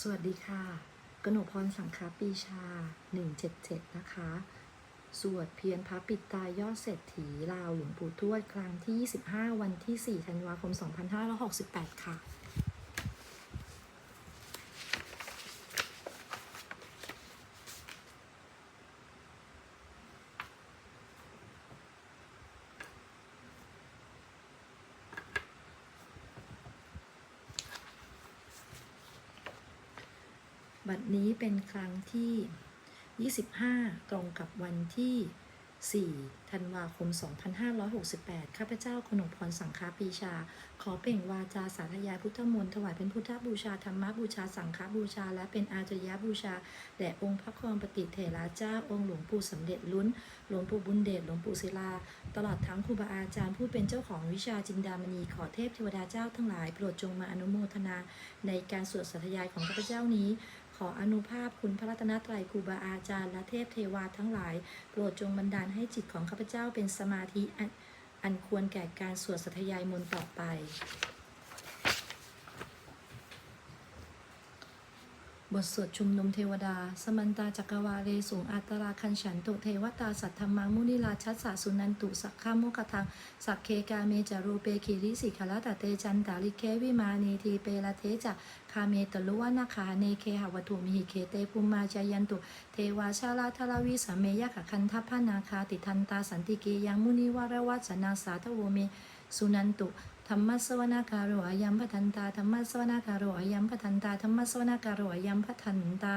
สวัสดีค่ะ กนกพรสังคาปีชา 177 นะคะ สวดเพียรพระปิดตายอดเศรษฐีลาวหลวงปู่ทวดครั้งที่ 25 วันที่ 4 ธันวาคม 2568 ค่ะ บัดนี้ เป็นครั้งที่ 25 ตรงกับวันที่ 4 ธันวาคม 2568 ข้าพเจ้าขนมพรสังฆาปีชา ขอเปล่งวาจาสาธยายพุทธมนต์ถวายเป็นพุทธบูชา ธรรมบูชา สังฆบูชา และเป็นอาจยบูชา แด่องค์พระครองปฏิเถระเจ้า องค์หลวงปู่สำเร็จลุ้น หลวงปู่บุญเดช หลวงปู่ศิลา ตลอดทั้งครูบาอาจารย์ผู้เป็นเจ้าของวิชาจินดามณี ขอเทพเทวดาเจ้าทั้งหลายโปรดจงมาอนุโมทนาในการสวดสาธยายของข้าพเจ้านี้ ออนุภาพคุณพระรัตนตรัยครูบาอาจารย์ และเทพเทวาทั้งหลาย โปรดจงบันดาลให้จิตของข้าพเจ้าเป็นสมาธิอันอันควรแก่การสวดสัทยายมนต์ต่อไป บทสวดชุมนุมเทวดา สมันตาจักรวาเลสูงอัตราคันฉันตุเทวตาสัทธรรมังมุนิราชัสสะสุนันตุสักขโมกทัง สักเคกาเมจารูเปคิริสิขลาตะเตจันตาลิเควิมาเนทีเปละเทจะคาเมตลุวนาคาเนเคหวัตุมิหิเคเตภูมาจายันตุ เทวาชาลาทราวิสเมยะขคันทัพพนาคาติทันตาสันติเกยังมุนิวารวัจนาสาทโวเมสุนันตุ รรมสวนาการโรอายัมพทันตาธรรมสวนาการโรอายัมพทันตาธรรมสวนาการโรอายัมพทันตา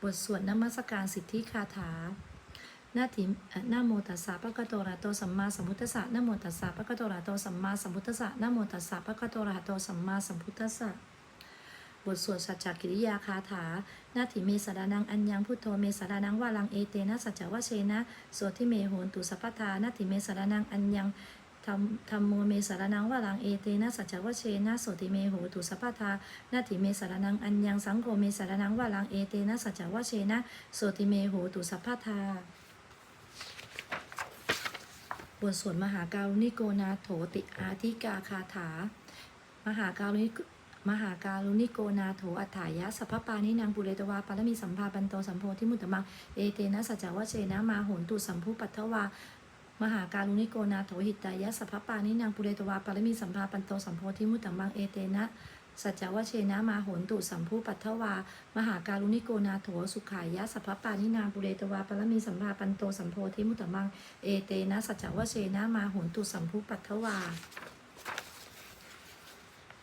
บทสวดนมัสการสิทธิคาถานาทิเอ่อนะโมตัสสะปะกะโตระโตสัมมาสัมพุทธัสสะนะโมตัสสะปะกะโตระโตสัมมาสัมพุทธัสสะนะโมตัสสะปะกะโตระหะโตสัมมาสัมพุทธัสสะบทสวดสัจจกิริยาคาถา นาถิเมสดานังอัญญังพุทโธเมสดานังวาลังเอเตนะสัจจวะเชนะโสทิเมโหนตุสัพพทานาถิเมสดานังอัญญัง ธรรมธรรมโมเมสารนังวาลังเอเตนะสัจจวเชนะโสติเมโหตุสัพพทานาถิเมสารนังอัญญังสังโฆเมสารนังวาลังเอเตนะสัจจวเชนะโสติเมโหตุสัพพทาบทสวดมหาการุณิโกนาโถติอาทิกาคาถา มหาการุณิมหาการุณิโกนาโถอัฏฐายะสัพพปานินางปุเรตวาปารมีสัมภาปันโตสัมโพธิมุตตมังเอเตนะสัจจวเชนะมาโหนตุสัมภูปัทถวา มหาการุณิโกนาโถหิตายะสัพพปานินางปุเรตวาปารมีสัมภาปันโตสัมโพธิมุตตมังเอเตนะสัจจวเชนะมาโหนตุสัมภูปัทถวา มหาการุณิโกนาโถสุขายะสัพพปานินางปุเรตวาปารมีสัมภาปันโตสัมโพธิมุตตมังเอเตนะสัจจวเชนะมาโหนตุสัมภูปัทถวา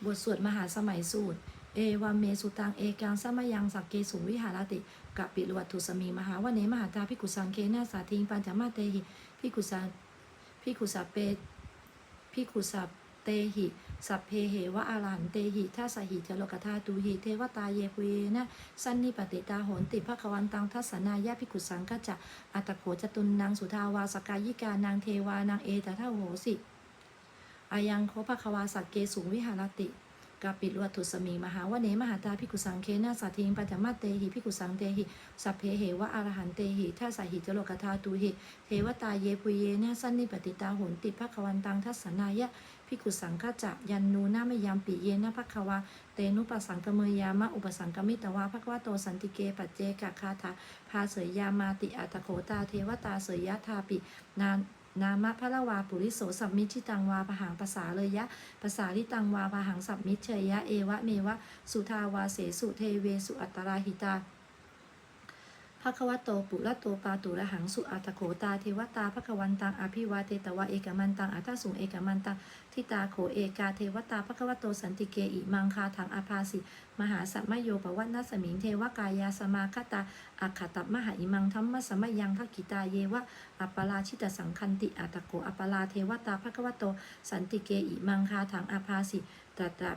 บทสวดมหาสมัยสูตร เอวามเมสุตังเอกังสมยังสักเกสุวิหารติกะปิลวัตถุสมีมหาวเนมหาตาพิกุสังเคนาสาทิงปัญจมาเตหิ พิกุสังพิกุสัเปพิกุสัเตหิ สัพเพเหวะอารันเตหิทัสสหิจโลกธาตูหิเทวตาเยปุเยนะ สันนิปติตาโหนติภควันตังทัสสนายะพิกุสังกัจจะอัตโขจตุนนางสุทาวาสกายิกานางเทวานางเอตทะโหสิอายังโคภควาสักเกสุวิหารติ กาปิลวัตุสมีมหาวเนมหาตาพิกุสังเคนาสาทิงปัจมาเตหิพิกุสังเตหิสัพเพเหวะอรหันเตหิทัสสะหิจโลกธาตุหิเทวตาเยปุเยนะสันนิปติตาโหนติภควันตังทัสสนายะพิกุสังฆจะยันนูนาไมยามปิเยนะภควาเตนุปสังกเมยามะอุปสังกมิตวาภควาโตสันติเกปัจเจกคาถาพาเสยยามาติอัตโขตาเทวตาเสยยะทาปินาน นามะพระละวาปุริโสสัมมิชิตังวาปะหังภาษาเลยยะภาษาลิตังวาปะหังสัมมิเชยะเอวะเมวะ สุทาวาเสสุเทเวสุอัตตราหิตา ภควโตปุระโตปาตุระหังสุอัตโขตาเทวตาภควันตังอภิวาเตตวะเอกมันตังอัตสุงเอกมันตังทิตาโขเอกาเทวตาภควโตสันติเกอิมังคาถังอภาสิมหาสัมมโยปวัตนสมิงเทวกายาสมาคตาอัคตับมหาอิมังธรรมสมยังทักกิตาเยวะอัปปราชิตสังคันติอัตโกอัปปราเทวตาภควโตสันติเกอิมังคาถังอาภาสิตตา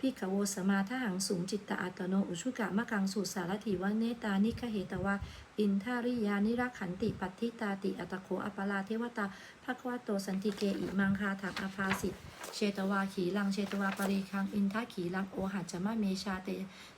พิขโวสมาทหังสูงจิตตอัตโนอุชุกะมะกังสุสารถิวะเนตานิคเหตวาอินทาริยานิรักขันติปัตติตาติอัตโกอัปปราเทวตาภควโตสันติเกอิมังคาถังอภาสิเชตวาขีลังเชตวาปริคังอินทาขีลังโอหัจมะเมชาเต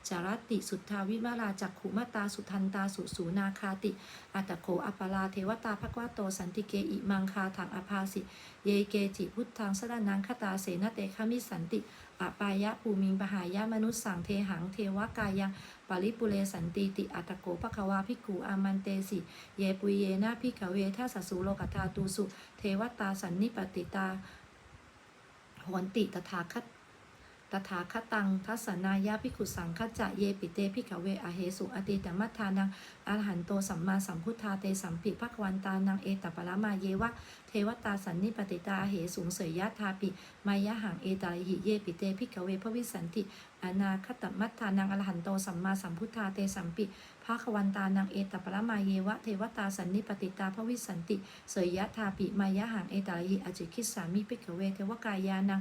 จารติสุทธาวิมาราจักขุมตาสุทันตาสุสูนาคาติอัตโขอัปปราเทวตาภควโตสันติเกอิมังคาถังอภาสิเยเกจิพุทธังสระนังคตาเสนเตคามิสันติ อปายะภูมิงปหายะมนุษย์สังเทหังเทวกายังปริปุเรสันติติอัตโกภควาภิกขุอามันเตสิ เยปุยเยนาพิกเวทัสสุโลกธาตูสุ เทวตาสันนิปติตาโหนติตถาคต ตถาคตัง ทัสนายาภิขุสังฆจะเยปิเตพิกเวอเหสุอติตมัทานังอรหันโตสัมมาสัมพุทธาเตสัมปิภควันตานังเอตปะละมาเยวะเทวตาสันนิปติตาเหสูงเสยยะทาปิมายะหังเอตาหิเยปิเตพิกเวพระวิสันติอนาคตมัทธานังอรหันโตสัมมาสัมพุทธาเตสัมปิภาควันตานังเอตปะละมาเยวะเทวตาสันนิปติตาพระวิสันติเสยยะทาปิมายะหังเอตาหิอจิคิสามิพิกเวเทวกายานัง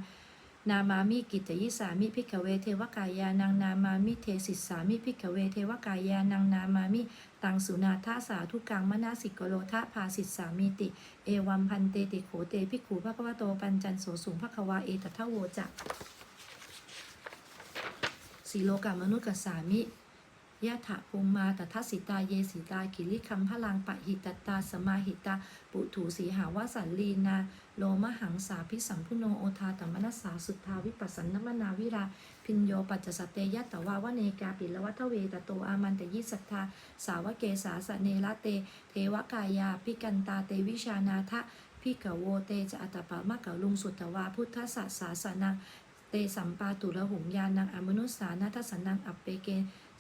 นามามิกิตยิสามิพิกเวเทวกายานังนามามิเทสิสามิพิกเวเทวกายานังนามามิตังสุนาทาสาทุกังมนาสิกโลทะภาสิสามิติ เอวัมพันเตติโขเตพิกขูพระกวโตปัญจันโสสุงพระควาเอตทะโวจะสีโลกามนุษย์กสามิยะถะภูมมาตทัสิตาเยสิตากิริคัมพลังปะหิตตาสมาหิตา ปุถูสีหาวสันลีนา โลมหังสาพิสัมพุโนโอทาตมนัสสาสุทธาวิปัสสันนมนาวิราพินโยปัจจสเตยะตวาวเนกาปิลวัตเวตโตอามันตยิสัทธาสาวเกสาสเนละเต เทวกายาพิกันตาเตวิชานาทะพิกโวเตจะอัตปะมะกะลุงสุตตวาพุทธสสสาสนังเตสัมปาตุระหุงยานังอมนุสสานาทัสนังอัปเปเก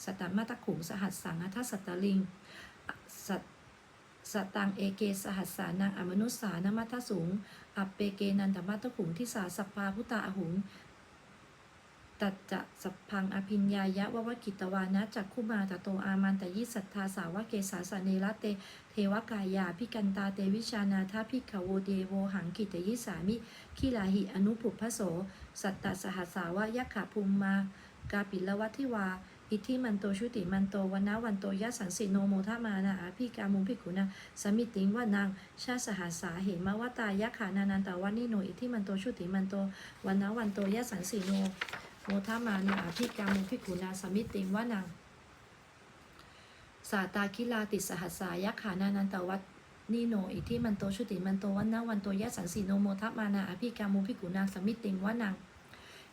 สตตมะตะขุงสหัสสังทัสสตตลิงสัต สตังเอเกสหัสสานังอมนุสสานมัทสูง อัปเปเกนันตมัตตขุงทิสาสปาพุตาอหุงตัจจะสัพพังอภิญญายะวะวกิตวานะจักคุมาตโตอามันตยิสัทธาสาวะเกสาสเนรเต เทวกายาพิกันตาเตวิชานาทาพิขโวเดโวหังกิตยิสามิขีลาหิอนุปุพโส สัตตสหัสสาวะยักขะภูมมากาปิลวัติวา อิทธิมันโตชุติมันโตวันนาวันโตยัสสันสิโนโมทามานาอาภิกามุภิกขุนาสมิติงวานางชาสหัสสาเหมาวตายะขานานันตาวันนิโนอิทธิมันโตชุติมันโตวันนาวันโตยัสสันสิโนโมทามานาอาภิกามุภิกขุนาสมิติงวานางสาตาคิลาติสหัสสายะขานานันตวัตนิโนอิทธิมันโตชุติมันโตวันนาวันโตยัสสันสิโนโมทามานาอาภิกามุภิกขุนาสมิติงวานาง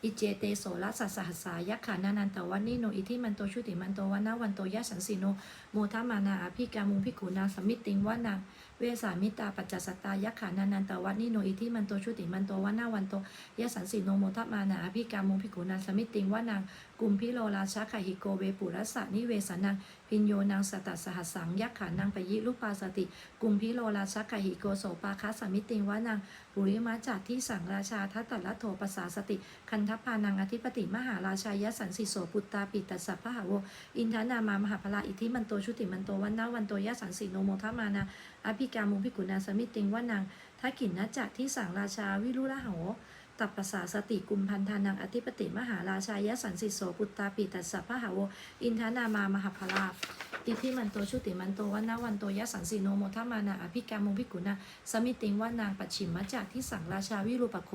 อิเจเตโสรัสสะหัสสายะขานานันตวันนิโนอิทิมันโตชุติมันโตวันนาวันโตยะสันสิโนโมทามานาอภิกามุพิกุนาสมิตติงวานังเวสามิตาปัจจสตายะขานานันตวันนิโนอิทิมันโตชุติมันโตวันนาวันโตยะสันสิโนโมทามานาอภิกามุภิกุนาสมิติงว่านังกุมพิโลราชะขหิโกเวปุรัสสะนิเวสานังพินโยนางสตัสหัสสังยักขานังปยิลุปาสติ กุมพิโลราชะขหิโกโสปาคัสสมิติงว่านังปุริมาจัดที่สังราชาทัตตละโทปสาสติ คันทพานังอธิปติมหาราชายสันสิโสปุตตาปิตัสสะพะหาโวอินทนามามหาพลาอิทิมันโตชุติมันโตวันนาวันโตยะสันสิโนโมทามานา อภิกามุพิกุณาสมิตติงวานังทักขินนจักที่สังราชาวิรุละโหตัปปสาสติกุมพันธานังอธิปติมหาราชายสันสิโสปุตตาปิตัสสะพะหาโวอินทนามามหาพลาติทิมันโตชุติมันโตวันนาวันโตยะสันสิโนโมทามานาอภิกามุพิกุณาสมิตติงวานางปัจฉิมมจักที่สังราชาวิรูปโค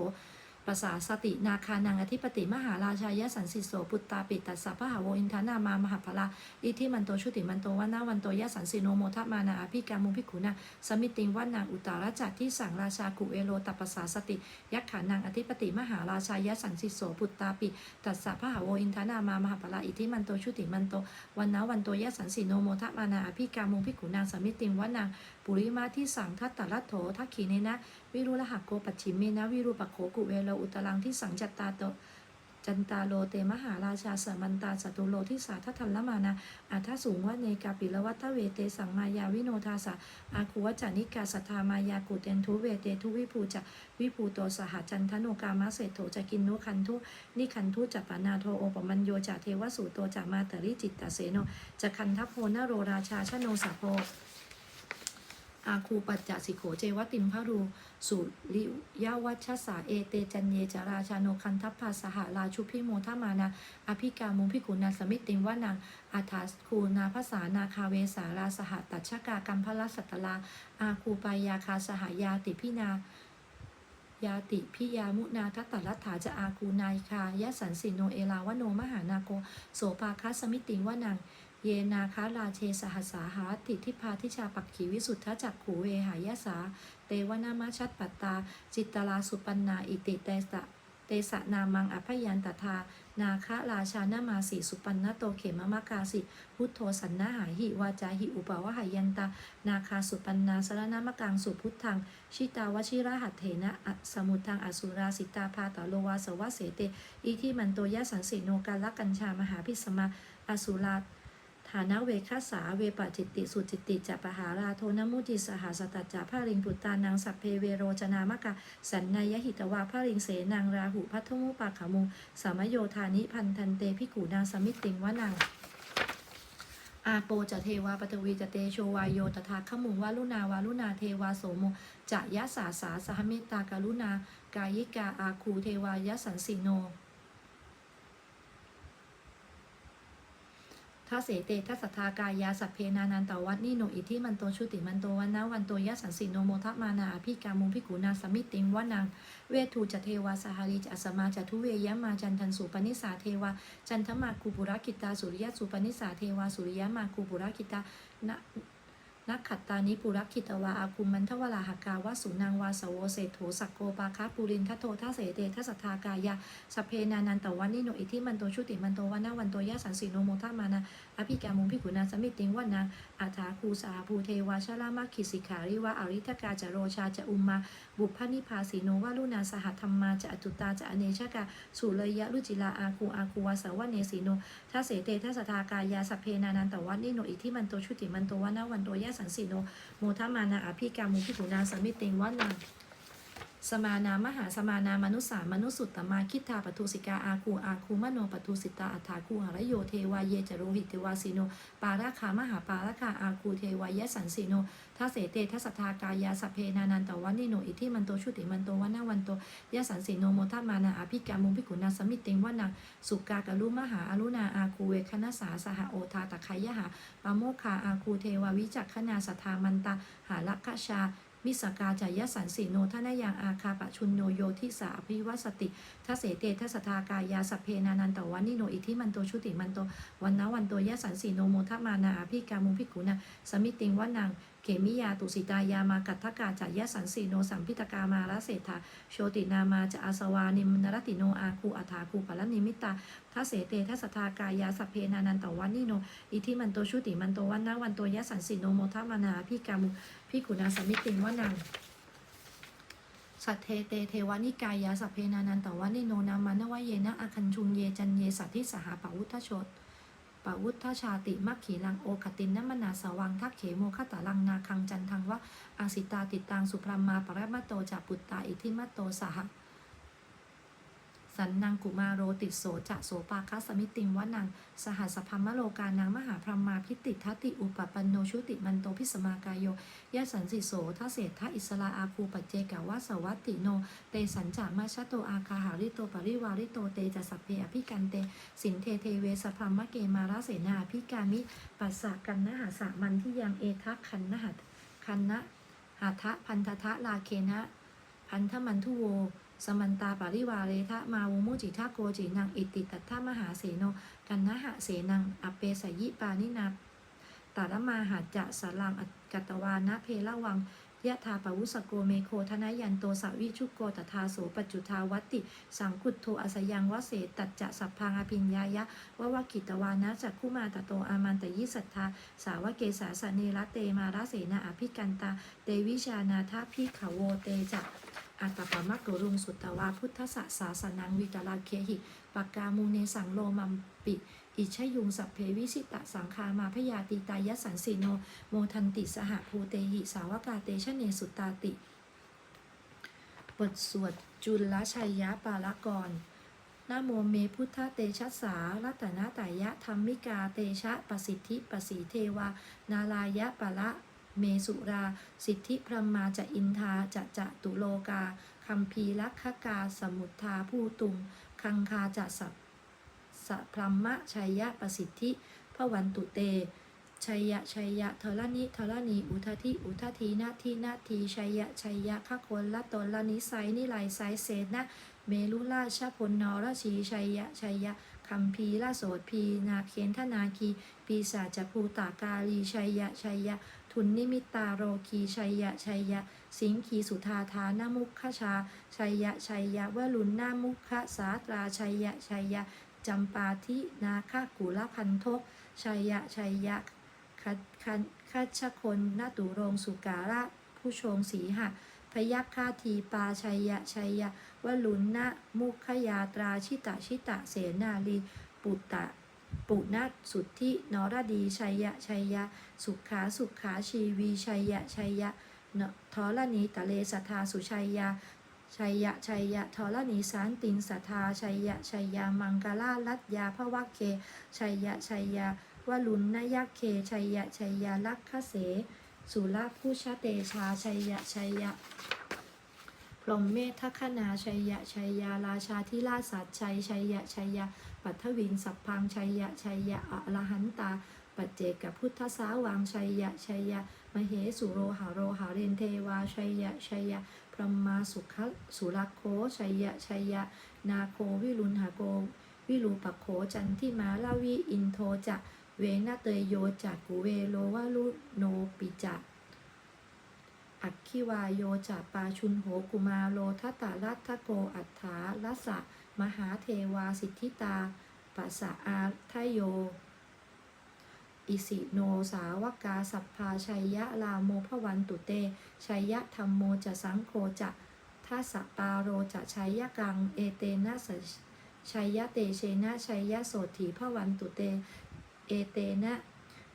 ภาษาสตินาคานังอธิปติมหาราชายสันสิโสปุตตาปิตัสสะพหาโวอินทานามามหาพลาอิทิมันโตชุติมันโตวันนาวันโตยสันสิโนโมทมานาอภิกามุภิขุนาสมิติงวันนางอุตตรจักที่สั่งราชากุเอโลตัปปสาสติยักขานังอธิปติมหาราชายสันสิโสปุตตาปิตัสสะพหาโวอินทานามามหาพลาอิทิมันโตชุติมันโตวันนาวันโตยสันสิโนโมทมานาอภิกามุภิขุนางสมิติงวันนางปุริมาที่สั่งทัตตะลัตโถทักขีเนนะ วิรุลหะโกปัจฉิมเมนะวิรูปโขกุเวโลอุตรังที่สังจัตตาโตจันตาโลเตมหาราชาสมันตาจตุโลที่สาทัทันละมานะอาทสูงว่าเนกาปิลวัตเวเตสังมายาวิโนทาสะอาคูวจานิกาสัทธามายากุเตนทุเวเตทุวิภูจะวิภูโตสหจันทโนกามะเศโถจะกินนุคันทุนิคันทุจัปปานาโทโอปมัญโยจะเทวสูโตจะมาตริจิตตเสโนจะคันทัพโพนโรราชาชโนสาโพ อาคูปัจจสิโขเจวติมพรูสุริยาวัชสาเอเตจันเยจาราชาโนคันทัพพาสหาราชุพิโมทมานาอภิกามุภิกุณาสมิติงวานังอาทาสคูนาภาษานาคาเวสาราสหตัชกากัมพลสัตตลา อาคูปายาคาสหายาติพินายาติพิยามุนาทัตตลัตถาจะอาคูนายคายะสันสิโนเอลาวโนมหานาโกโสปาคัสสมิติงวานัง เยนาคาราเชสหัสาหาติทิพาทิชาปักขีวิสุทธจักขูเวหายสา เตวนามาชัดปัตตา จิตตลาสุปันนาอิติเตสะเตสะนามังอภยันตทา นาคะราชานามาสีสุปันนโตเขมมะกาสิ พุทโธสันนาหาหิวาจาหิอุปาวะหายันตา นาคาสุปันนาสรณามะกังสุพุทธัง ชิตาวชิระหัตเถนะอสมุทังอสุราสิตาพาตโลวาสวะเสเต อีที่มันโตยะสันสิโนกาลกัญชามหาพิสมาอสุรา ฐานะเวคัสสาเวปจิตติสุจิตติจะปหาราโทนมุติสหสตัจจะพระริงปุตตานังสัพเพเวโรจนามกะสันนายหิตวาพระริงเสนางราหุพัทธมุปาขามุสามโยธานิพันธันเตพิกูนางสมิติงวะนังอาโปจะเทวาปตวีจะเตโชวายโยตถาขมุงวาลุนาวาลุนาเทวาโสมจะยะสาสาสหเมตตากรุณากายิกาอาคูเทวายะสันสิโน ทัสเสเตทัสทากายาสัพเพนานันตวัตนิโนอิทิมันโตชุติมันโตวันนาวันโตยะสันสิโนโมทัมานาอภิกามุพิกุนาสมิติงวานังเวทูจเทวาสหริจอสมาจทุเวยะมาจันทันสุปนิสาเทวาจันทมาคูปุระกิตาสุริยะสุปนิสาเทวาสุริยะมาคูปุระกิตา นักขัตตานิปุรักคิตวาอาคุมมันทวราหกาวาสุนางวาสโวเศโถสักโกปาคาปุรินทโททัสเสเตทัสทากายาสเพนานันตวันนิโนอิทิมันโตชุติมันโตวันนาวันโตยะสันสีโนโมทามานา อภิกามุงพิกุณาสมิติงวันนางอาถาคูสาภูเทวาชลามาคิสิขาริวะอริทกาจะโรชาจะอุมมา บุพพนิพาสีโนวาลุนาสหธรรมาจะอจุตตาจะอเนชกาสุเลยะรุจิลาอาคูอาคูวาสาวะเนสีโนทัเสเตทัสทากายาสเพนานันตวันิโนอิทิมันโตชุติมันโตวานาวันโตยะสันสีโนโมทมานาอภิกามุงพิกุนาสมิติงวานา สมานามหาสมานา มนุสสามนุสุตตมาคิทาปทุสิกาอาคูอาคูมโนปทุสิตาอัฏฐาคูหารโยเทวาเยจโรหิตเทวาสีโน ปาราคามหาปาราคาอาคูเทวายสันสีโนทัเสเตทัสทากายาสเพนานันตวันิโนอิทิมันโตชุติมันโตวานาวันโตยสันสีโนโมทมานาอภิกามุพิกุนาสมิติงวานาสุกากะลุมหาอรุณาอาคูเวคณสาสหโอทาตะไคยหาปาโมคาอาคูเทวาวิจักขนาสัทามันตาหาลักขชา มิสกาจายสันสีโนทนายังอาคาปะชุนโนโยทิสาภิวัสติทัสเสเตทัสทากายาสเพนานันตวันนิโน อิทิมันโตชุติมันโตวันนะวันโตยสันสีโนโมทมานาอภิกามุภิกุณาสมิติงวานังเขมิยาตุสิตายามากัตถกาจายสันสีโนสัมพิตกามาละเศรษฐาโชตินามาจะอาสวานิมนรติโนอาคูอัฐาคูปะลนิมิตาทัสเสเตทัสทากายาสเพนานันตวันนิโนอิทิมันโตชุติมันโตวันนะวันโตยสันสิโนโมทมานาพิกามุ พิกุณาสมิติงวานังสัทเทเตเทวานิกายาสัพเพนานันตวันนิโนนามานวเยนะอคันชุงเยจันเยสัทธิสหปวุทธชดปวุทธชาติมัคขีลังโอคตินนมนาสวังทักเขโมคตาลังนาคังจันทังวะอาสิตาติตังสุพรมมาปรมัตโตจาปุตตาอิทิมัตโตสห สันนังกุมาโรติโสจะโสปาคัสมิติงวะนัง สหัสพัมมโลกานังมหาพรหมาพิติทัติอุปปันโนชุติมันโตพิสมากายโยยะสันสิโสทัเศษทอิสลาอาคูปัจเจกาวาสวัตติโน เตสัญจามาชโตอาคาหาริโตปริวาริโตเตจะสัพเพอภิกันเต สินเทเทเวสพรหมเกมาราเสนาอภิกามิปัสสะกันนหาสามันที่ยังเอทักคันนหัคันนะหาทะพันธทะลาเคนะ พันธมันทุโว สมันตาปาริวาเรทะมาวุมุจิทาโกจินังอิติตัทธามหาเสโนกันนะหะเสนังอเปสยิปานินาตาละมาหาจะสลังกัตตวานะเพละวังยะธาปวุสโกเมโคทนายันโตสวิชุโกตถาโสปัจจุทาวัตติสังคุตโทอสยังวเสตัจจะสัพพังอภิญญายะววกิตวานะจักคุมาตโตอามันตยิสัทธา สาวเกสาสเนรเตมาราเสนาอภิกันตา เตวิชานาทาพิขโวเตจะ อัตตปมักโกรุงสุตตวาพุทธสสาสนังวิตาลาเคหิปากกามูเนสังโลมัมปิ อิชยุงสัพเพวิสิตะสังคามาพยาติตายสันสิโน โมทันติสหภูเตหิ สาวกาเตชะเนสุตตาติ บทสวดจุลชัยยะปาลกรนโมเมพุทธเตชะสารัตนาตายะธรรมิกาเตชะประสิทธิประสีเทวา นาลายะปะละ เมสุรา สิทธิพรหมาจะอินทาจะจะตุโลกาคัมภีลักขกา สมุทธาผู้ตุง คังคาจะสัพสะพรหมะชัยยะประสิทธิพระวันตุเตชัยยะชัยยะเทระนิเทระนีอุทาทิอุทาทีนาทีนาทีชัยยะชัยยะขะคนละตนละนิสัยนิไลไซเสนะเมลุราชพลนรชีชัยยะชัยยะคัมภีราโสดพีนาเคนทนาคีปีศาจภูตากาลีชัยยะชัยยะ ทุนนิมิตาโรคีชัยยะชัยยะ สิงคีสุธาธานามุขชา ชัยยะชัยยะวลุนนามุขสาตราชัยยะชัยยะจำปาทินาคกุลพันทกชัยยะชัยยะคัคันคัชคนนาตุรงสุการะผู้ชงสีหะพยัคฆาทีปาชัยยะชัยยะวลุนนะมุขยาตราชิตะชิตะเสนาลีปุตตะ ปุนาสุทธินรดีชัยยะชัยยะ สุขาสุขาชีวีชัยยะชัยยะเนทรณีตะเลสัทธาสุชัยยะชัยยะชัยยะทรณีสานตินสัทธาชัยยะชัยยะมังกลาลัตยาพระวักเคชัยยะชัยยะวลุนนยักเคชัยยะชัยยะลักขเส สุรพุชเตชาชัยยะชัยยะพรหมเมธคณาชัยยะชัยยาราชาธิราชสัตชัยชัยยะชัยยะ ปัทวินสัพพังชัยยะชัยยะอรหันตา ปัจเจกพุทธสาวังชัยยะชัยยะมเหสุโรหาโรหาเรนเทวาชัยยะชัยยะพรหมาสุขสุรโคชัยยะชัยยะ นาโควิรุณหาโก วิรูปโขจันทิมาลาวิอินโทจะเวนเตยโยจักกุเวโลวาลุโนปิจะอักขิวายโยจะปาชุนโหกุมาโลทัตตาลัตทะโกอัฏฐาลัสสะ มหาเทวาสิทธิตาปัสสะอาทโย อิสิโนสาวกาสัพพาชัยยะลาโมพวันตุเต ชัยยะธรรมโมจะสังโฆจะทัสปาโรจะชัยยะกัง เอเตนะสชัยยะเตเชนะชัยยะโสถีพวันตุเต เอเตนะ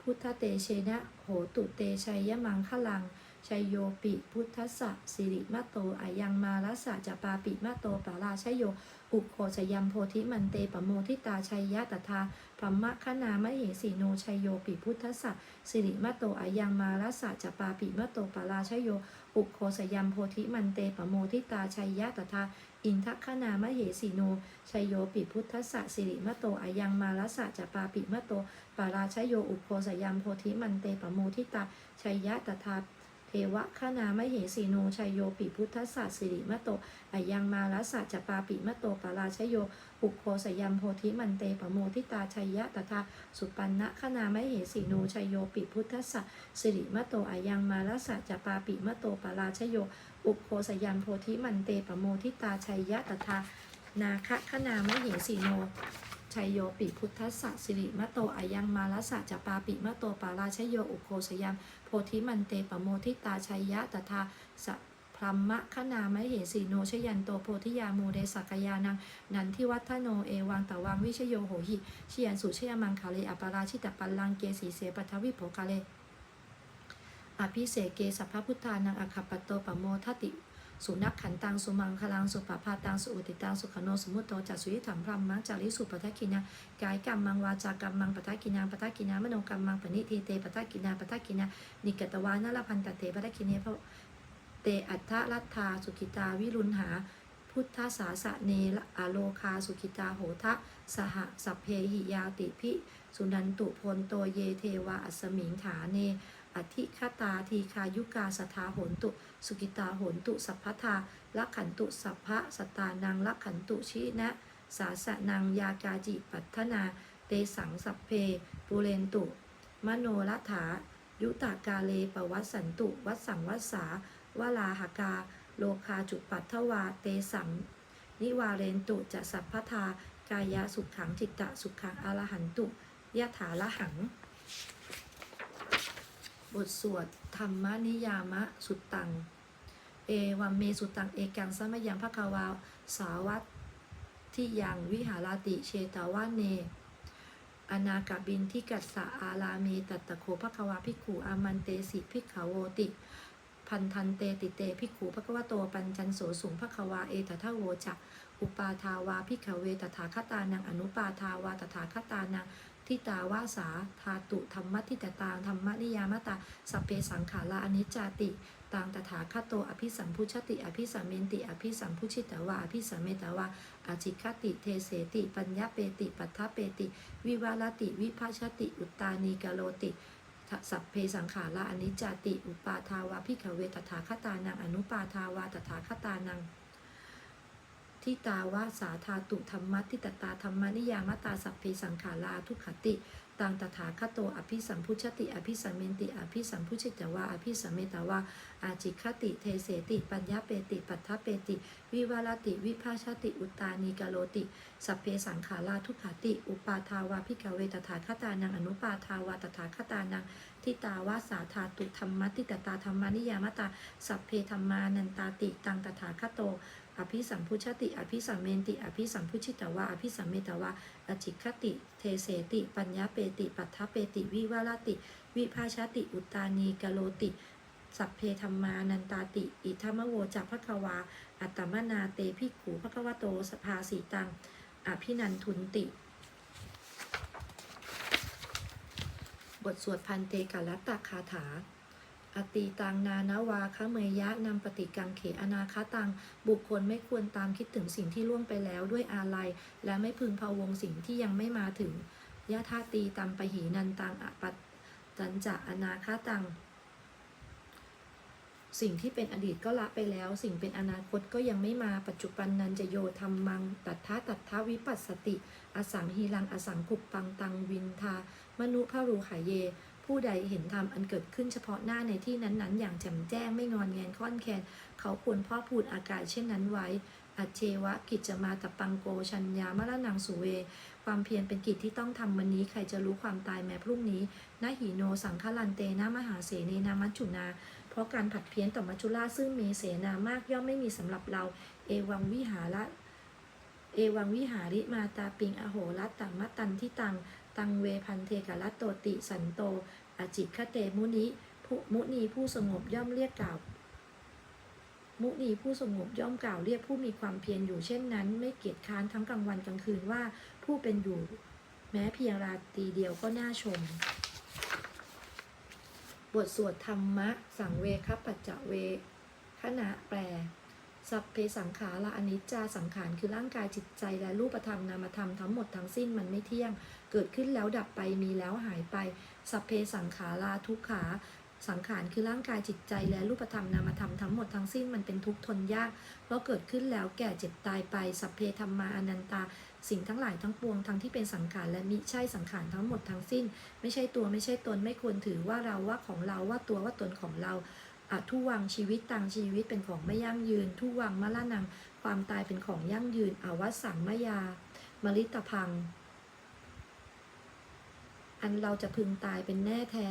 พุทธเตเชนะ โหตุเตชัยยะมังคลัง ชัยโยปิพุทธะสิริมะโตอายังมาลัสสะจะปาปิมะโตปาราชยโย อุโคชยัมโพธิมันเตปโมทิตาชัยยะตถาพรหมคณามเหสีโนชัยโยปิพุทธะสิริมะโตอายังมาลัสสะจะปาปิมะโตปาราชยโยอุโคชยัมโพธิมันเตปโมทิตาชัยยะตถาอินทคณามเหสีโนชัยโยปิพุทธะสิริมะโตอายังมาลัสสะจะปาปิมะโตปาราชยโยอุโคชยัมโพธิมันเตปโมทิตาชัยยะตถา วะขนามเหสีโนชัยโยปิพุทธสสสิริมะโตอายังมาลัสสะจะปาปิมะโตปาราชโยอุโคสยัมโพธิมันเตปโมทิตาชัยยะตถาสุปันนะขนามเหสีโนชัยโยปิพุทธสสสิริมะโตอายังมาลัสสะจะปาปิมะโตปาราชโยอุโคสยัมโพธิมันเตปโมทิตาชัยยะตถานาคะขนามเหสีโน ชัยโยปิพุทธสสะสิริมะโตอายังมาลัสสะจะปาปิมะโตปาราชโยอุโคสยัมโพธิมันเตปโมทิตาชัยยะตถาสะพรมะขนามะเหสีโนชยันโตโพธิยามูเดสักยานัง นันทิวัฒโนเอวังตะวังวิชโยโหหิชยันสุชยมังคาเลอปาราชิตปัลลังเกสีเสปัทวิโภคาเลอภิเสเกสัพพพุทธานังอคปปโตปโมทติ สุนักขันตังสุมังคลังสุปปาตังสุอุติตังสุขโนสมุตโตจัสุยิถัมพรมมังจาริสุปทักกินากายกรรมมังวาจากรรมมังปทักกินาปทักกินามโนกรรมมังปณิทีเตปทักกินาปทักกินานิกตวานาลพันตเตปทักกิเนพระเตอัฏฐรัตธาสุขิตาวิรุณหา พุทธสาสะเนลอโลคาสุขิตาโหทะสหสัพเพหิยาติพิสุนันตุพลโตเยเทวาอัสมิงฐาเน อธิคตาทีคายุกาสทาโหนตุ สุกิตาโหนตุ สัพพทาลักขันตุสัพพะสตานังลักขันตุชินะ สาสะนังยากาจิปัทนา เตสังสัพเพปุเรนตุ มโนรัฐา ยุตากาเลปวัสสันตุ วัสสังวัสสาวลาหกา โลคาจุปัทถวาเตสัง นิวาเรนตุจะสัพพทากายะสุขขังจิตตะสุขขังอรหันตุยะถาละหัง บทสวดธรรมนิยามะสุตตัง เอวัมเมสุตตัง เอกังสมยังภควาสาวัตที่ยังวิหาราติเชตาวาเน อนากบินที่กัสสะอาลาเมตัตตะโคภควาภิกขุอามันเตสิภิกขโวติ พันทันเตติเตภิกขุภควโตปัญจันโสสุงภควาเอตทะโวจะอุปาทาวาภิกขเวตถาคตานังอนุปาทาวาตถาคตานัง ทิตาวาสาทาตุธรรมทิตตางธรรมนิยามตาสัพเพสังขาราอนิจจาติตังตถาคตโตอภิสัมพุชติ อภิสัมเมนติ อภิสัมพุชิตวาอภิสัมเมตวาอาจิคติ เทเสติ ปัญญาเปติ ปัทถเปติ วิวาลติ วิภาชติ อุตตานีกโลติสัพเพสังขาราอนิจจาติ อุปาทาวาพิขเวตถาคตานัง อนุปาทาวาตถาคตานัง ทิตาวาสาธาตุธรรมะทิตตาธรรมนิยามตาสัพเพสังขาราทุกขติตังตถาคตโตอภิสัมพุชติ อภิสัมเมนติ อภิสัมพุชิตวาอภิสัมเมตวาอาจิคติ เทเสติ ปัญญาเปติ ปัทถเปติ วิวารติ วิภาชติอุตตานีกาโลติ สัพเพสังขาราทุกขติ อุปาทาวาพิกเวตถาคตานังอนุปาทาวาตถาคตานังทิตาวาสาธาตุธรรมติตตาธรรมานิยามตา สัพเพธรรมานันตาติ ตังตถาคโต อภิสัมพุชติ อภิสัมเมนติ อภิสัมพุชิตวาอภิสัมเมตวาอจิคติ เทเสติ ปัญญาเปติ ปัทถเปติ วิวารติ วิภาชติ อุตานีกโลติ สัพเพธรรมานันตาติ อิทัมมโวจักพะควา อัตตมนาเตพิกขูพะควโตสภาสีตัง อภินันทุนติ บทสวดพันเตกาลัตตคาถา อติตังนานาวาคะเมยะนำปฏิกังเขอนาคาตัง บุคคลไม่ควรตามคิดถึงสิ่งที่ล่วงไปแล้วด้วยอาลัย และไม่พึงพะวงสิ่งที่ยังไม่มาถึงยะธาตีตัมปหีนันตังอปัตตันจะอนาคาตัง สิ่งที่เป็นอดีตก็ละไปแล้ว สิ่งเป็นอนาคตก็ยังไม่มาปัจจุบันนันจะโยธรรมัง ตัทธาตัทธาวิปัสสติ อสังฮีรังอสังกุปปังตังวินทามนุภารูขายเย ผู้ใดเห็นธรรมอันเกิดขึ้นเฉพาะหน้าในที่นั้นๆ อย่างแจ่มแจ้งไม่งอนแงนค่อนแคนเขาควรพ่อพูดอากาศเช่นนั้นไว้ อัจเชวะกิจจมาตปังโกชัญญามะละนังสุเว ความเพียรเป็นกิจที่ต้องทำวันนี้ใครจะรู้ความตายแม้พรุ่งนี้นาหีโนสังฆลันเตนะมหาเสนนามัจจุนา เพราะการผัดเพี้ยนต่อมัจจุราซึ่งมีเสนามากย่อมไม่มีสำหรับเรา เอวังวิหาระเอวังวิหาริมาตาปิงอโหรัตตังมัตตันที่ตัง ตังเวพันเทกะรัตโตติสันโตอจิตคเตมุนิผู้มุนีผู้สงบย่อมเรียกกล่าว มุนีผู้สงบย่อมกล่าวเรียกผู้มีความเพียรอยู่เช่นนั้น ไม่เกียจค้านทั้งกลางวันกลางคืนว่าผู้เป็นอยู่ แม้เพียงราตรีเดียวก็น่าชม บทสวดธรรมะ สังเวคปัจจเวขณะแปลสัพเพสังขาระอนิจจาสังขารคือร่างกายจิตใจและรูปธรรมนามธรรมทั้งหมดทั้งสิ้นมันไม่เที่ยง เกิดขึ้นแล้วดับไปมีแล้วหายไป สัพเพสังขาราทุกขา สังขารคือร่างกายจิตใจและรูปธรรมนามธรรมทั้งหมดทั้งสิ้นมันเป็นทุกข์ทนยาก เพราะเกิดขึ้นแล้วแก่เจ็บตายไป สัพเพธรรมาอนันตา สิ่งทั้งหลายทั้งปวงทั้งที่เป็นสังขารและมิใช่สังขารทั้งหมดทั้งสิ้น ไม่ใช่ตัวไม่ใช่ตนไม่ควรถือว่าเราว่าของเราว่าตัวว่าตนของเราอะทุวังชีวิตตังชีวิตเป็นของไม่ยั่งยืน ทุวังมะละนัง ความตายเป็นของยั่งยืนอาวสังมยามลิตพัง อันเราจะพึงตายเป็นแน่แท้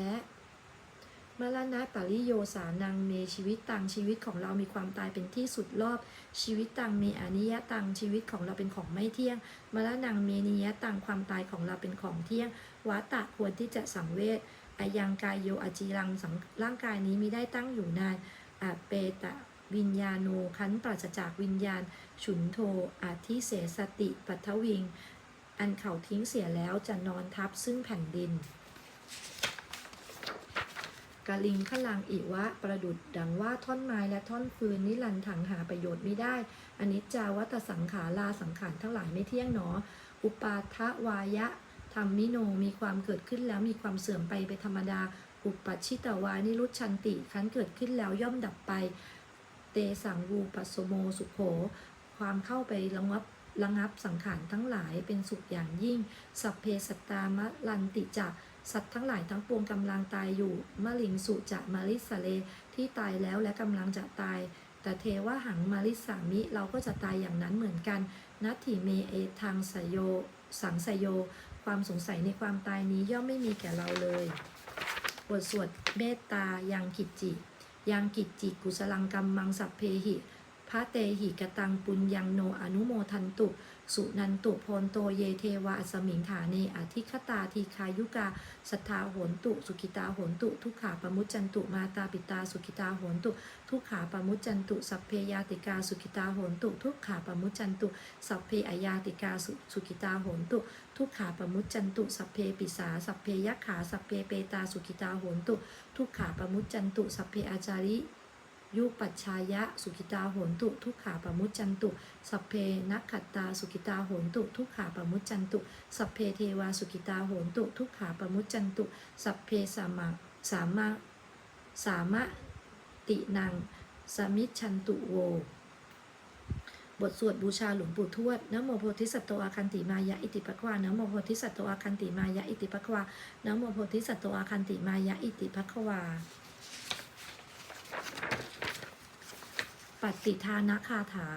มรณะปริโยสานังเมชีวิตตังชีวิตของเรามีความตายเป็นที่สุดรอบ ชีวิตตังเมอนิยตังชีวิตของเราเป็นของไม่เที่ยงมรณังเมนิยตังความตายของเราเป็นของเที่ยงวัตตะควรที่จะสังเวชอายังกายโยอจีรังสังร่างกายนี้มิได้ตั้งอยู่นานอาเปตะวิญญาโนคันปราศจากวิญญาณ ฉุนโทอาทิเสสติปัทวิง อันเขาทิ้งเสียแล้วจะนอนทับซึ่งแผ่นดินกาลิงขลังอิวะ ประดุดดังว่าท่อนไม้และท่อนฟืนนิรันถังหาประโยชน์ไม่ได้อนิจจาวัตสังขาราสังขารทั้งหลายไม่เที่ยงหนอ อุปาทวายะธรรมนิโนมีความเกิดขึ้นแล้วมีความเสื่อมไปเป็นธรรมดา อุปชิตวานิรุชันติคันเกิดขึ้นแล้วย่อมดับไป เตสังวูปสโสโมสุโข ความเข้าไประงับ ระงับสังขารทั้งหลายเป็นสุขอย่างยิ่ง สัพเพสัตตามะลันติจะสัตว์ทั้งหลายทั้งปวงกำลังตายอยู่มะลิงสุจะมาริสเล ที่ตายแล้วและกำลังจะตาย แต่เทวหังมาริสามิเราก็จะตายอย่างนั้นเหมือนกันนัตถิเมเอทางสยโย สังสยโย ความสงสัยในความตายนี้ย่อมไม่มีแก่เราเลย บทสวดเมตตายังกิจจิ ยังกิจจิกุสลังกัมมังสัพเพหิ พระเตหิกตังปุญญังโนอนุโมทันตุ สุนันตุโพนโตเยเทวาสมิงฐาเนอธิคตาทีคายุกาสัทธาโหนตุ สุขิตาโหนตุ ทุกขาปมุจจันตุมาตาปิตาสุขิตาโหนตุ ทุกขาปมุจจันตุ สัพเพยาติกาสุขิตาโหนตุ ทุกขาปมุจจันตุ สัพเพอยาติกาสุสุขิตาโหนตุ ทุกขาปมุจจันตุ สัพเพปิสาสัพเพยักขาสัพเพเปตาสุขิตาโหนตุ ทุกขาปมุจจันตุ สัพเพอาจาริ ยุปัชชายะ สุขิตาโหนตุ ทุกขาปมุจจันตุ สัพเพนักขัตตา สุขิตาโหนตุ ทุกขาปมุจจันตุ สัพเพเทวา สุขิตาโหนตุ ทุกขาปมุจจันตุ สัพเพสามาสามะสามะตินัง สมิชันตุโว บทสวดบูชาหลวงปู่ทวดนโมโพธิสัตว์อาคันติมายะอิติปะควานโมโพธิสัตว์อาคันติมายะอิติปะควานโมโพธิสัตว์อาคันติมายะอิติปะควา ปฏิทานะคาถา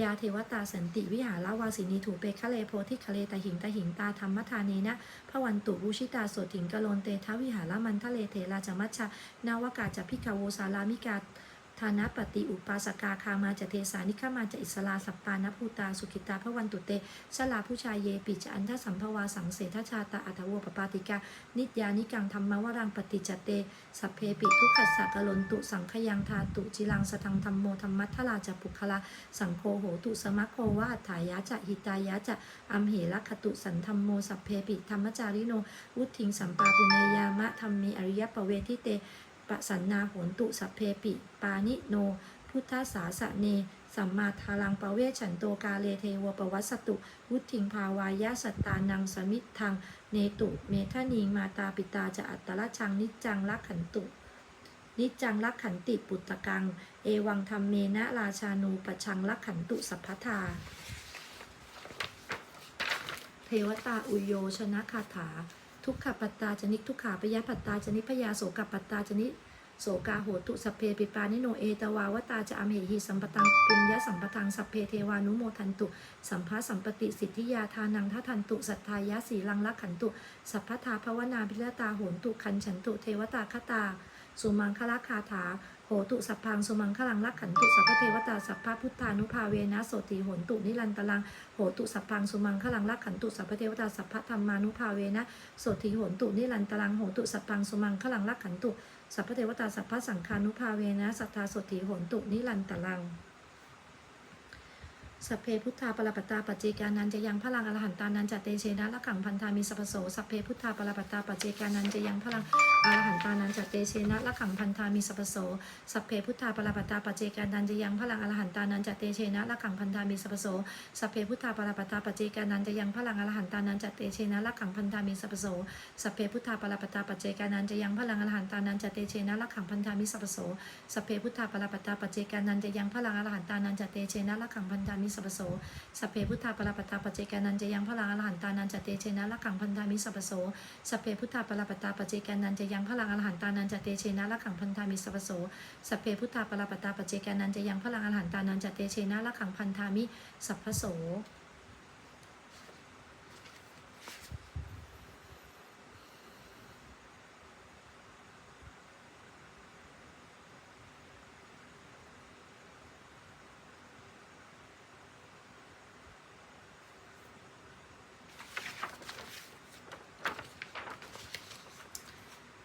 ยาเทวตาสันติวิหารวาสินีถูเปคะเลโพธิคะเลตะหิงตะหิงตาธรรมทานีนะพระวันตุบูชิตาสดถิงกะโลนเตทวิหารมันทะเลเทราจมัชชานาวกาจพิกาโวสารามิกาานะปฏิอุปาสกาคามาจะเทสานิฆามาจะอิสลาสัปปานภูตาสุขิตาพระวันตุเตชลาผู้ชายเยปิจอันทสัมภวาสังเสทชาตาอัตโวปปาติกา นิจยานิกังธรรมวรังปฏิจเต สัพเพปิทุกขสักกลนตุสังขยังทาตุจิลังสทังธรรมโมธรรมัทธลาจะปุคละสังโฆโหตุสมะโควาอัฏฐายะจะหิตายะจะอัมเหลคตุสันธรรมโมสัพเพปิธรรมจาริโนวุทิงสัมปาปุเนยามะธรรมีอริยปเวทิเต ปะสันนาโหนตุสัพเพปิ ปานิโน พุทธสาสะเน สัมมาทารังปเวฉันโตกาเลเทวปวัสสตุ วุทิงภาวายะสัตตานังสมิทัง เนตุ เมทนีมาตาปิตาจะอัตตละชังนิจังลักขันตุ นิจังลักขันติปุตตะกัง เอวังธรรมเมนะราชานูปชังลักขันตุสัพพทาเทวตาอุโยชนะคาถา ทุกขปัตตาจนิกทุกขาปยปัตตาจนิพยาโสกปัตตาจนิโสกาโหตุสัพเพปิปานิโนเอตวาวตาจะอมเหหิสัมปตังปุญญสัมปตังสัพเพเทวานุโมทันตุ สัมภาสัมปติสิทธิยาทานังทัทันตุสัทธายะสีลังลักขันตุ สัพพทาภวนาพิรตาโหนตุคันฉันตุเทวตาคตา สุมังคละคาถา โหตุสัพพังสมังคลังลักขันตุสัพพเทวตาสัพพพุทธานุภาเวนะโสติโหนตุนิรันตลังโหตุสัพพังสมังคลังลักขันตุสัพพเทวตาสัพพธรรมานุภาเวนะโสติโหนตุนิรันตลังโหตุสัพพังสมังคลังลักขันตุสัพพเทวตาสัพพสังฆานุภาเวนะสัทธาโสติโหนตุนิรันตลังสัพเพพุทธาปรปตตาปัจเจกานันจะยังพลังอรหันตานันจะเตเชนะละขังพันธามีสัพโสสัพเพพุทธาปรปตตาปัจเจกานันจะยังพลัง อรหันตานันจะเตเชนะละขังพันธามีสัพพโสสัพเพพุทธาปรปตาปัจเจกานันจะยังพลังอรหันตานันจะเตเชนะละขังพันธามีสัพพโสสัพเพพุทธาปรปตาปัจเจกานันจะยังพลังอรหันตานันจะเตเชนะละขังพันธามีสัพพโสสัพเพพุทธาปรปตาปัจเจกานันจะยังพลังอรหันตานันจะเตเชนะละขังพันธามีสัพพโสสัพเพพุทธาปรปตาปัจเจกานันจะยังพลังอรหันตานันจะเตเชนะละขังพันธามีสัพพโสสัพเพพุทธาปรปตาปัจเจกานันจะยังพลังอรหันตานันจะเตเชนะละขังพันธามิสัพโสสัพเพพุทธาปรปตาปัจเจกานันจะยังพลังอรหันตานันจะเตเชนะละขังพันธามิสัพพโสสัพเพพุทธาปรปตาปัจเจกานันจะยังพลังอรหันตานันจะเตเชนะละขังพันธามิสัพโส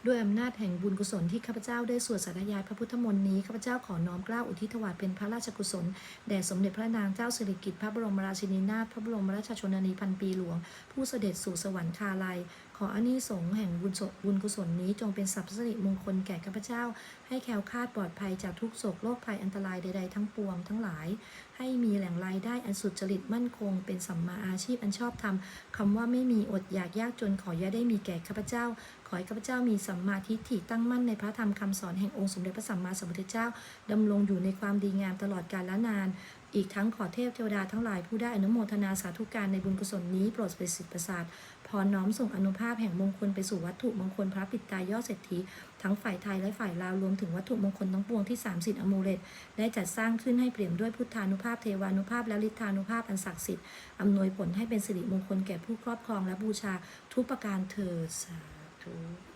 ด้วยอำนาจแห่งบุญกุศลที่ข้าพเจ้าได้สวดสาธยายพระพุทธมนต์นี้ข้าพเจ้าขอน้อมเกล้าอุทิศถวายเป็นพระราชกุศลแด่สมเด็จพระนางเจ้าสิริกิติ์พระบรมราชินีนาถพระบรมราชชนนีพันปีหลวง ผู้เสด็จสู่สวรรคาลัย ขออานิสงส์แห่งบุญบุญกุศลนี้จงเป็นสัพพสิริมงคลแก่ข้าพเจ้า ให้แคล้วคลาดปลอดภัยจากทุกโศกโรคภัยอันตรายใดๆทั้งปวงทั้งหลาย ให้มีแหล่งรายได้อันสุดจริตมั่นคง เป็นสัมมาอาชีพอันชอบธรรมคำว่าไม่มีอดอยากยากจนขออย่าได้มีแก่ข้าพเจ้า ขอให้ข้าพเจ้ามีสัมมาทิฏฐิตั้งมั่นในพระธรรมคำสอนแห่งองค์สมเด็จพระสัมมาสัมพุทธเจ้าดำรงอยู่ในความดีงามตลอดกาลและนาน อีกทั้งขอเทพเทวดาทั้งหลายผู้ได้อนุโมทนาสาธุการในบุญกุศลนี้โปรดประสิทธิ์ประสาทพรน้อมส่งอนุภาพแห่งมงคลไปสู่วัตถุมงคลพระปิดตายยอดเศรษฐีทั้งฝ่ายไทยและฝ่ายลาวรวมถึงวัตถุมงคลทั้งปวงที่สามสิทธิอมูเลตได้จัดสร้างขึ้นให้เปลี่ยมด้วยพุทธานุภาพเทวานุภาพและฤทธานุภาพอันศักดิ์สิทธิ์อำนวยผลให้เป็นสิริมงคลแก่ผู้ครอบครองและบูชาทุกประการเถิดสา ธุ